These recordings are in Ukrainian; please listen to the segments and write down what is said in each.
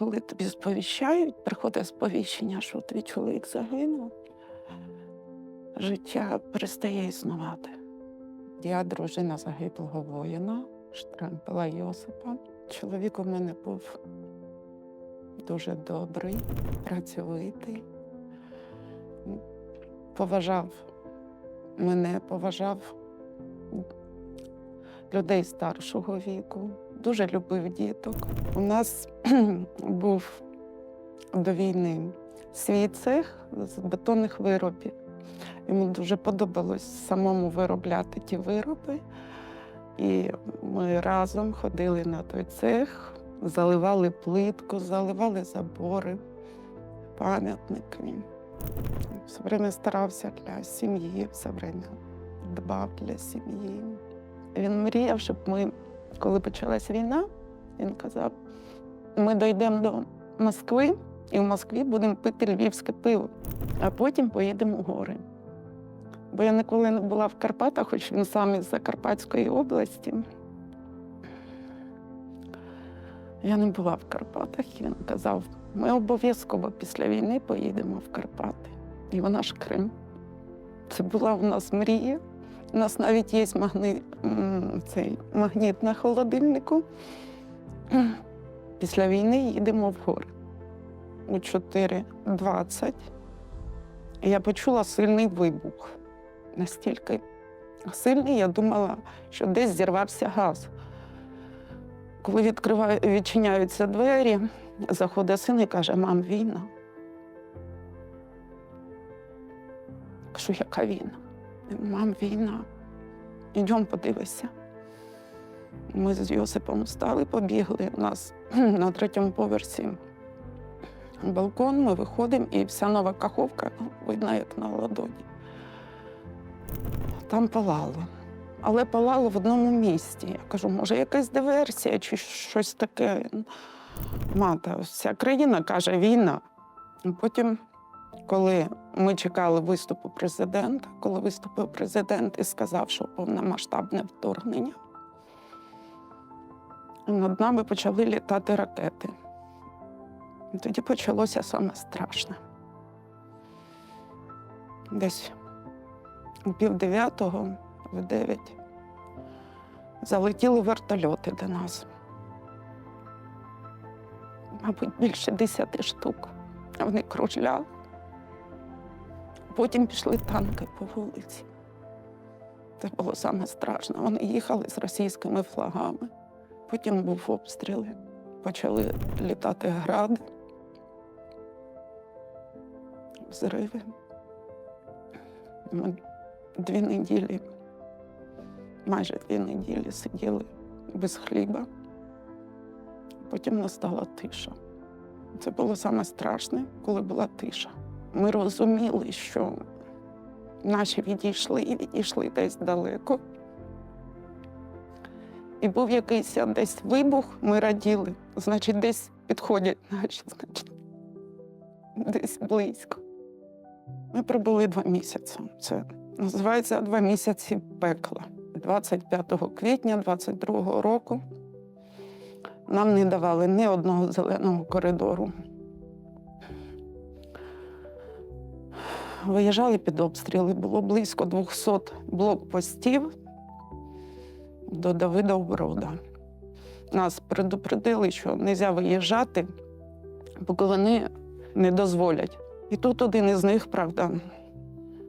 коли тобі сповіщають, приходить сповіщення, що твій чоловік загинув, життя перестає існувати. Я дружина загиблого воїна, Штремпела Йосипа. Чоловік у мене був дуже добрий, працьовитий, поважав мене, поважав людей старшого віку, дуже любив діток. У нас був до війни свій цех з бетонних виробів. Йому дуже подобалось самому виробляти ті вироби. І ми разом ходили на той цех, заливали плитку, заливали забори, пам'ятники. Все время старався для сім'ї, все время дбав для сім'ї. Він мріяв, щоб ми, коли почалась війна, він казав: ми дійдемо до Москви і в Москві будемо пити львівське пиво, а потім поїдемо в гори. Бо я ніколи не була в Карпатах, хоч він сам із Закарпатської області. Я не була в Карпатах, і він казав, ми обов'язково після війни поїдемо в Карпати. І вона ж Крим. Це була у нас мрія. У нас навіть є магни... цей магніт на холодильнику. Після війни їдемо в гори. У 4.20 я почула сильний вибух. Настільки сильний, я думала, що десь зірвався газ. Коли відкриваю, відчиняються двері, заходить син і каже: мам, війна. Кажу, яка війна? Мам, війна. Ідемо подивися. Ми з Йосипом встали, побігли. У нас на третьому поверсі балкон, ми виходимо, і вся нова каховка видно, як на ладоні. Там палало. Але палало в одному місці. Я кажу, може, якась диверсія чи щось таке. Мата, вся країна каже, війна. Потім, коли ми чекали виступу президента, коли виступив президент і сказав, що повномасштабне вторгнення, над нами почали літати ракети. І тоді почалося саме страшне. Десь у пів дев'ятого, в дев'ять, залетіли вертольоти до нас. Мабуть, більше десяти штук. Вони кружляли. Потім пішли танки по вулиці. Це було саме страшно. Вони їхали з російськими флагами. Потім був обстріл. Почали літати гради, взриви. Ми дві неділі, майже дві неділі сиділи без хліба. Потім настала тиша. Це було саме страшне, коли була тиша. Ми розуміли, що наші відійшли і відійшли десь далеко. І був якийсь десь вибух, ми раділи. Значить, десь підходять наші, значить, десь близько. Ми пробули два місяці. Це називається два місяці пекла. 25 квітня 22 року нам не давали ні одного зеленого коридору. Виїжджали під обстріли, було близько 200 блокпостів до Давида Брода. Нас предупредили, що не можна виїжджати, поки вони не дозволять. І тут один із них, правда,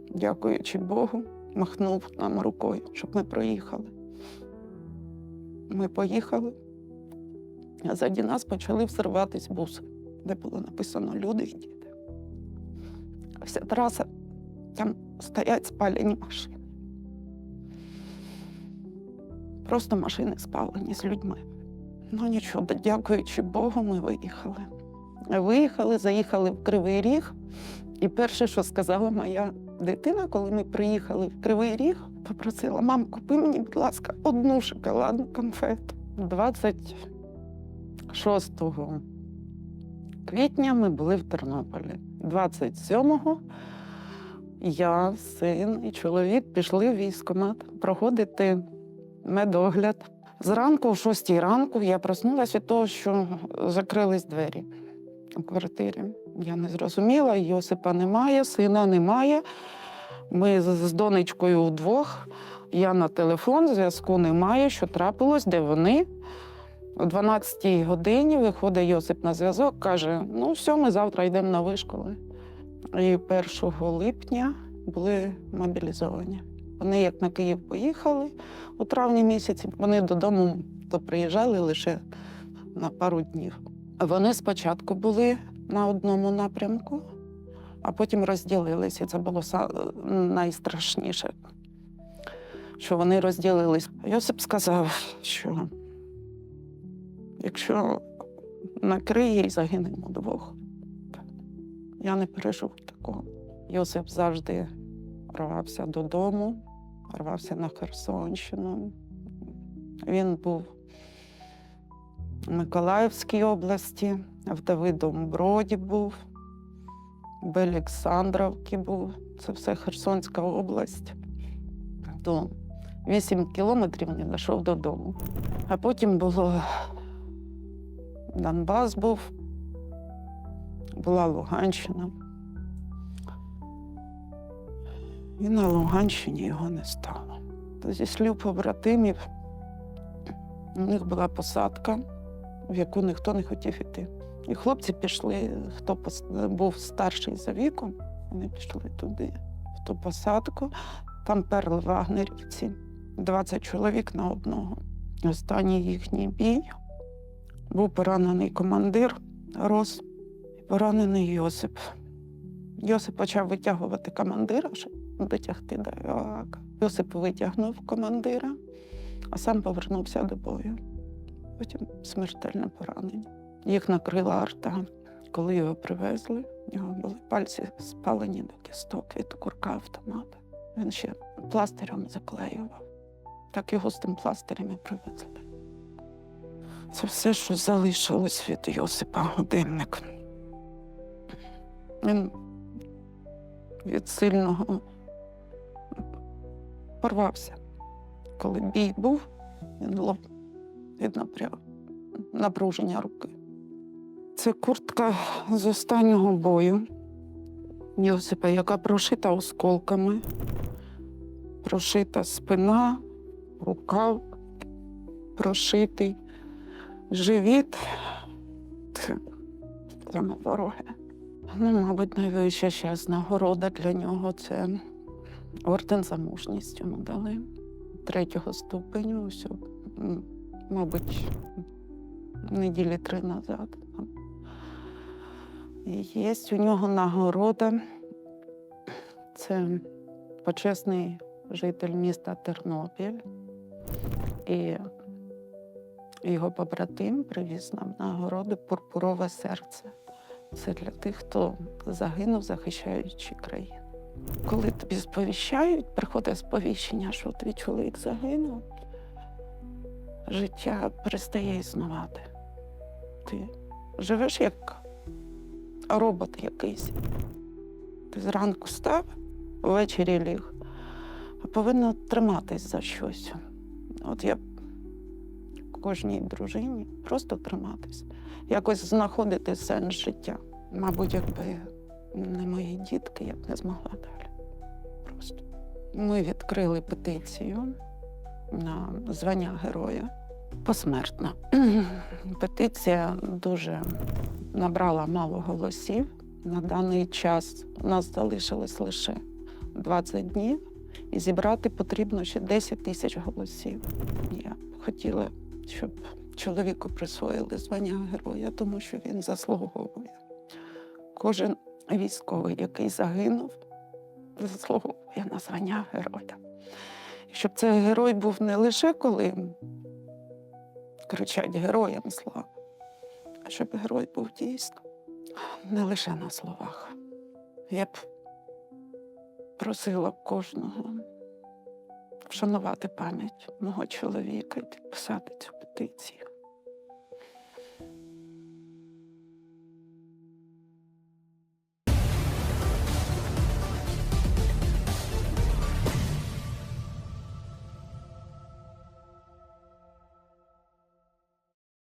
дякуючи Богу, махнув нам рукою, щоб ми проїхали. Ми поїхали, а ззаді нас почали взриватись буси, де було написано люди. Вся траса, там стоять спалені машини. Просто машини спалені з людьми. Ну нічого, дякуючи Богу, ми виїхали. Виїхали, заїхали в Кривий Ріг. І перше, що сказала моя дитина, коли ми приїхали в Кривий Ріг, попросила: мам, купи мені, будь ласка, одну шоколадну конфету. 26 квітня ми були в Тернополі. 27-го я, син і чоловік пішли в військкомат проходити медогляд. Зранку, о 6 ранку, я проснулася від того, що закрились двері. у квартирі. Я не зрозуміла, Йосипа немає, сина немає. Ми з донечкою вдвох. Я на телефон, зв'язку немає, що трапилось, де вони. О 12-й годині виходить Йосип на зв'язок, каже: ну, все, ми завтра йдемо на вишколи. І 1 липня були мобілізовані. Вони як на Київ поїхали у травні місяці, вони додому то приїжджали лише на пару днів. Вони спочатку були на одному напрямку, а потім розділилися. Це було найстрашніше, що вони розділились. Йосип сказав, що якщо накриє і загинемо двох, я не переживу такого. Йосип завжди рвався додому, рвався на Херсонщину. Він був в Миколаївській області, в Давидовому Броді був, в Олександровці був. Це все Херсонська область. То 8 кілометрів не дійшов додому. А потім було Донбас був, була Луганщина. І на Луганщині його не стало. То зі слів побратимів у них була посадка, в яку ніхто не хотів іти. І хлопці пішли, хто був старший за віком, вони пішли туди, в ту посадку. Там перли вагнерівці, 20 чоловік на одного. Останній їхній бій був поранений командир Рос поранений Йосип. Йосип почав витягувати командира, щоб дотягти до Іоака. Йосип витягнув командира, а сам повернувся до бою. Потім смертельне поранення. Їх накрила арта. Коли його привезли, у нього були пальці спалені до кісток від курка автомата. Він ще пластирем заклеював. Так його з тим пластирем і привезли. Це все, що залишилось від Йосипа годинник. Він від сильного порвався. Коли бій був, він лоб від напряг, напруження руки. Це куртка з останнього бою Йосипа, яка прошита осколками, прошита спина, рукав прошитий, живіт. Саме дороге. Ну, мабуть, найвища зараз нагорода для нього це орден за мужність йому дали третього ступеню. Ось, мабуть, неділі три назад. Є у нього нагорода. Це почесний житель міста Тернопіль. І його побратим привіз нам нагороду Пурпурове серце. Це для тих, хто загинув, захищаючи країну. Коли тобі сповіщають, приходить сповіщення, що твій чоловік загинув, життя перестає існувати. Ти живеш як робот якийсь. Ти зранку став, ввечері ліг, а повинна триматись за щось. От я кожній дружині просто триматись, якось знаходити сенс життя. Мабуть, якби не мої дітки, я б не змогла далі. Просто. Ми відкрили петицію на звання героя посмертно. Петиція дуже набрала мало голосів. На даний час у нас залишилось лише 20 днів, і зібрати потрібно ще 10 тисяч голосів. Я хотіла, щоб чоловіку присвоїли звання героя, тому що він заслуговує. Кожен військовий, який загинув, заслуговує на звання героя. Щоб цей герой був не лише коли кричать героям слава, а щоб герой був дійсно не лише на словах. Я б просила кожного вшанувати пам'ять мого чоловіка і підписати цю петицію.